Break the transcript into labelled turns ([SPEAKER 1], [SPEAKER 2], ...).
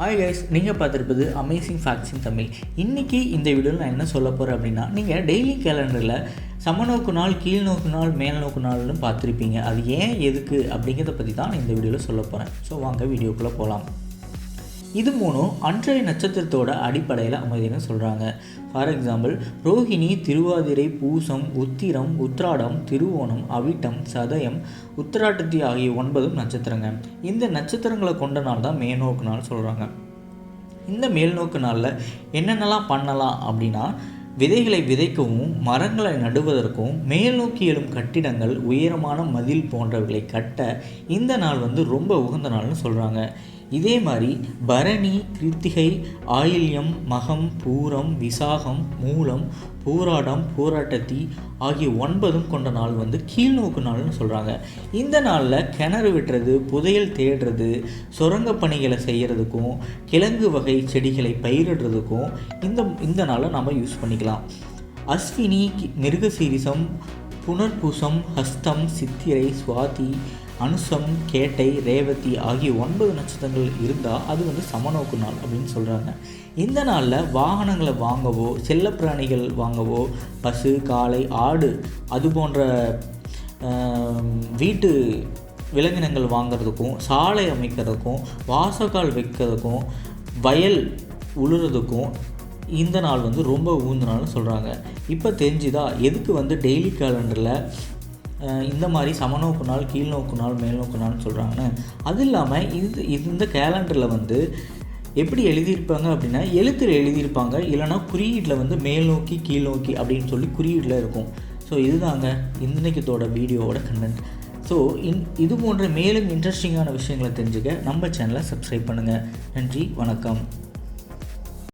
[SPEAKER 1] Hi guys நீங்கள் பார்த்துருப்பது amazing facts in Tamil இன்றைக்கி இந்த வீடியோவில் நான் என்ன சொல்ல போகிறேன் அப்படின்னா நீங்கள் டெய்லி கேலண்டரில் சமநோக்கு நாள் கீழ் நோக்கு நாள் மேல் நோக்கு நாள்னு பார்த்துருப்பீங்க. அது ஏன் எதுக்கு அப்படிங்கிறத பற்றி தான் நான் இந்த வீடியோவில் சொல்ல போகிறேன் ஸோ வாங்க வீடியோக்குள்ளே போகலாம் இது மூணும் அன்றைய நட்சத்திரத்தோட அடிப்படையில் அமைதின்னு சொல்கிறாங்க ஃபார் எக்ஸாம்பிள் ரோஹிணி திருவாதிரை பூசம் உத்திரம் உத்ராடம் திருவோணம் அவிட்டம் சதயம் உத்திராட்டத்தி ஆகிய ஒன்பதும் நட்சத்திரங்க. இந்த நட்சத்திரங்களை கொண்ட நாள் தான் மேல்நோக்கு நாள் சொல்கிறாங்க இந்த மேல்நோக்கு நாளில் என்னென்னலாம் பண்ணலாம் அப்படின்னா விதைகளை விதைக்கவும் மரங்களை நடுவதற்கும் மேல் நோக்கி எழும் கட்டிடங்கள் உயரமான மதில் போன்றவைகளை கட்ட இந்த நாள் வந்து ரொம்ப உகந்த நாள்னு சொல்கிறாங்க இதே மாதிரி பரணி கிருத்திகை ஆயில்யம் மகம் பூரம் விசாகம் மூலம் பூராடம் பூராட்டத்தி ஆகிய ஒன்பதும் கொண்ட நாள் வந்து கீழ்நோக்கு நாள்னு சொல்கிறாங்க இந்த நாளில் கிணறு வெட்டுறது புதையல் தேடுறது சுரங்க பணிகளை செய்கிறதுக்கும் கிழங்கு வகை செடிகளை பயிரிடுறதுக்கும் இந்த இந்த நாளை நம்ம யூஸ் பண்ணிக்கலாம். அஸ்வினி மிருகசீரிசம் புனர்பூசம் ஹஸ்தம் சித்திரை சுவாதி அனுசம் கேட்டை ரேவதி ஆகிய ஒன்பது நட்சத்திரங்கள் இருந்தால் அது வந்து சமநோக்கு நாள் அப்படின்னு சொல்கிறாங்க இந்த நாளில் வாகனங்களை வாங்கவோ செல்லப்பிராணிகள் வாங்கவோ பசு காளை ஆடு அது போன்ற வீட்டு விலங்கினங்கள் வாங்கிறதுக்கும் சாலை அமைக்கிறதுக்கும் வாசக்கால் வைக்கிறதுக்கும் வயல் உழுறதுக்கும் இந்த நாள் வந்து ரொம்ப உகந்த நாள்னு சொல்கிறாங்க இப்போ தெரிஞ்சுதா? எதுக்கு வந்து டெய்லி கேலண்டரில் இந்த மாதிரி சமநோக்கு நாள் கீழ்நோக்கு நாள் மேல்நோக்கு நாள்னு சொல்கிறாங்கன்னு அது இல்லாமல் இது இந்த கேலண்டரில் வந்து எப்படி எழுதியிருப்பாங்க அப்படின்னா எழுத்தில் எழுதியிருப்பாங்க இல்லைனா குறியீட்டில் வந்து மேல் நோக்கி கீழ் நோக்கி அப்படின்னு சொல்லி குறியீட்டில் இருக்கும். ஸோ இதுதாங்க இன்றைக்கத்தோட வீடியோவோட கண்டென்ட் ஸோ இன் இது போன்ற மேலும் இன்ட்ரெஸ்டிங்கான விஷயங்களை தெரிஞ்சுக்க நம்ம சேனலை சப்ஸ்கிரைப் பண்ணுங்கள் நன்றி வணக்கம்.